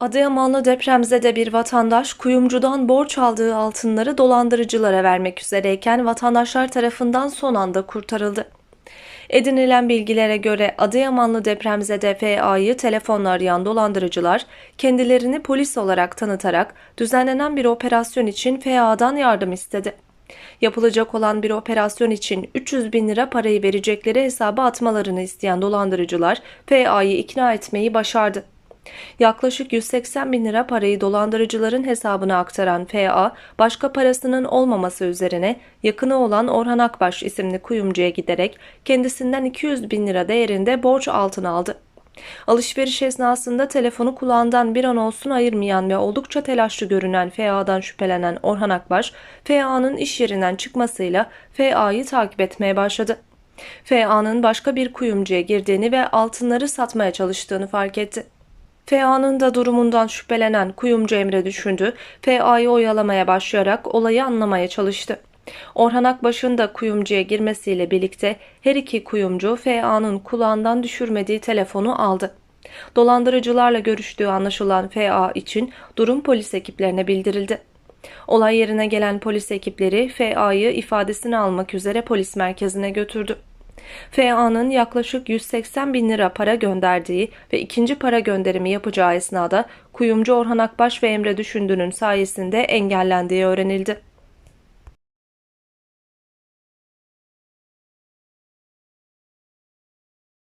Adıyamanlı depremzede bir vatandaş kuyumcudan borç aldığı altınları dolandırıcılara vermek üzereyken vatandaşlar tarafından son anda kurtarıldı. Edinilen bilgilere göre Adıyamanlı depremzede FA'yı telefonla arayan dolandırıcılar kendilerini polis olarak tanıtarak düzenlenen bir operasyon için FA'dan yardım istedi. Yapılacak olan bir operasyon için 300 bin lira parayı verecekleri hesaba atmalarını isteyen dolandırıcılar FA'yı ikna etmeyi başardı. Yaklaşık 180 bin lira parayı dolandırıcıların hesabına aktaran FA, başka parasının olmaması üzerine yakını olan Orhan Akbaş isimli kuyumcuya giderek kendisinden 200 bin lira değerinde borç altına aldı. Alışveriş esnasında telefonu kulağından bir an olsun ayırmayan ve oldukça telaşlı görünen FA'dan şüphelenen Orhan Akbaş, FA'nın iş yerinden çıkmasıyla FA'yı takip etmeye başladı. FA'nın başka bir kuyumcuya girdiğini ve altınları satmaya çalıştığını fark etti. FA'nın da durumundan şüphelenen kuyumcu Emre düşündü, FA'yı oyalamaya başlayarak olayı anlamaya çalıştı. Orhan Akbaş'ın da kuyumcuya girmesiyle birlikte her iki kuyumcu FA'nın kulağından düşürmediği telefonu aldı. Dolandırıcılarla görüştüğü anlaşılan FA için durum polis ekiplerine bildirildi. Olay yerine gelen polis ekipleri FA'yı ifadesini almak üzere polis merkezine götürdü. FA'nın yaklaşık 180 bin lira para gönderdiği ve ikinci para gönderimi yapacağı esnada kuyumcu Orhan Akbaş ve Emre Düşündü'nün sayesinde engellendiği öğrenildi.